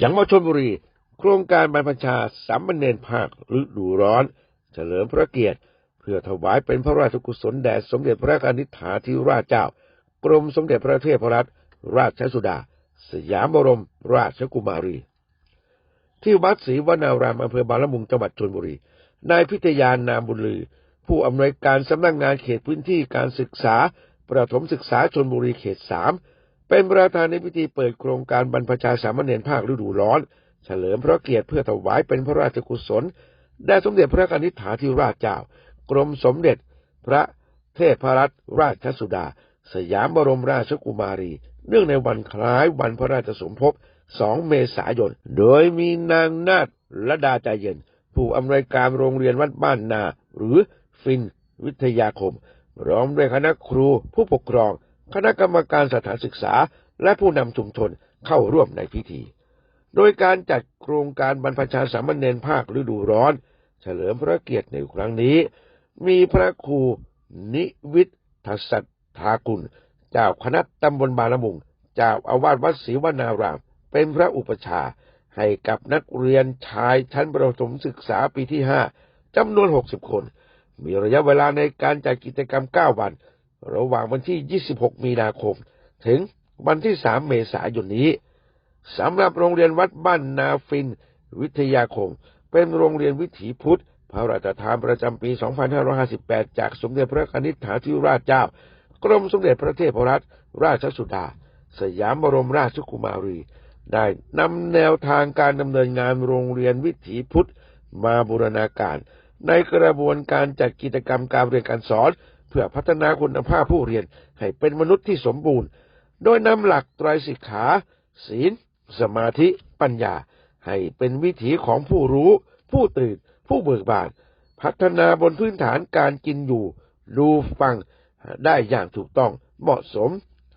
อย่างมาชนบุรี โครงการบรรพชาสามเณรภาคฤดูร้อน เฉลิมพระเกียรติ เพื่อถวายเป็นพระราชกุศลแด่สมเด็จพระนิษฐาธิราชเจ้า กรมสมเด็จพระเทพรัตนราชสุดา สยามบรม ราชกุมารี ที่วัดศรีวนารามอำเภอบางละมุงจังหวัดชลบุรี นายพิทยานนามบุญลือ ผู้อำนวยการสำนักงงานเขตพื้นที่การศึกษา ประถมศึกษาชนบุรีเขตสาม เป็นประธานในพิธีเปิดโครงการบรรพชาสามเณรภาคฤดูร้อน เฉลิมพระเกียรติเพื่อถวายเป็นพระราชกุศลแด่สมเด็จพระกนิษฐาธิราชเจ้า กรมสมเด็จพระเทพรัตนราชสุดา สยามบรมราชกุมารี เนื่องในวันคล้ายวันพระราชสมภพ 2 เมษายน โดยมีนางนาฏระดาใจเย็น ผู้อำนวยการโรงเรียนวัดบ้านนา หรือฟินวิทยาคมพร้อมด้วยคณะครูผู้ปกครอง คณะกรรมการสถานศึกษาและผู้นำชุมชนเข้าร่วมในพิธี โดยการจัดโครงการบรรพชาสามเณรภาคฤดูร้อน เฉลิมพระเกียรติในครั้งนี้ มีพระครูนิวิททศัตถากุล เจ้าคณะตำบลบางละมุง เจ้าอาวาสวัดศรีวนาราม เป็นพระอุปชาให้กับนักเรียนชายชั้นประถมศึกษาปีที่ห้าจำนวน60คน มีระยะเวลาในการจัดกิจกรรม9วัน ระหว่างวันที่ 26 มีนาคม ถึงวันที่ 3 เมษายนนี้สำหรับโรงเรียนวัดบ้านนาฟิน วิทยาคม เป็นโรงเรียนวิถีพุทธ พระราชทานประจำปี 2558 จากสมเด็จพระนิษฐาธิราชเจ้า กรมสมเด็จพระเทพรัตนราชสุดา สยามบรมราชกุมารี ได้นำแนวทางการดำเนินงานโรงเรียนวิถีพุทธ มาบูรณาการ ในกระบวนการจัดกิจกรรมการเรียนการสอน เพื่อพัฒนาคุณภาพผู้เรียนให้เป็นมนุษย์ที่สมบูรณ์ โดยนำหลักไตรสิกขา ศีล สมาธิ ปัญญา ให้เป็นวิถีของผู้รู้ ผู้ตื่น ผู้เบิกบาน พัฒนาบนพื้นฐานการกินอยู่ ดูฟังได้อย่างถูกต้องเหมาะสม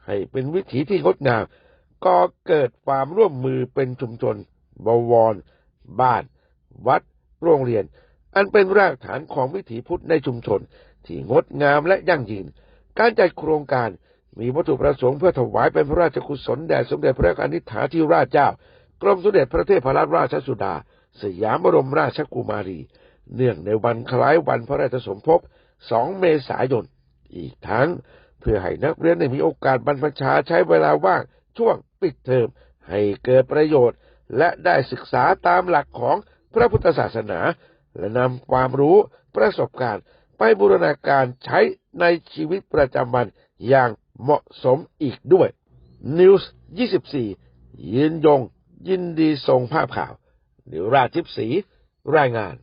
ให้เป็นวิถีที่งดงามก็เกิดความร่วมมือเป็นชุมชน บวร บ้าน วัด โรงเรียน อันเป็นรากฐานของวิถีพุทธในชุมชน ที่งดงามและยั่งยืน การจัดโครงการมีวัตถุประสงค์เพื่อถวายเป็นพระราชกุศลแด่สมเด็จพระกนิษฐาธิราชเจ้า กรมสมเด็จพระเทพรัตนราชสุดา สยามบรมราชกุมารี เนื่องในวันคล้ายวันพระราชสมภพ 2 เมษายน อีกทั้งเพื่อให้นักเรียนได้มีโอกาสบรรพชาใช้เวลาว่างช่วงปิดเทอมให้เกิดประโยชน์ และได้ศึกษาตามหลักของพระพุทธศาสนา และนำความรู้ประสบการณ์ บูรณาการใช้ในชีวิตประจำวันอย่างเหมาะสมอีกด้วย News 24 ยืนยง ยินดีส่งภาพข่าว นิวราชทิพสี รายงาน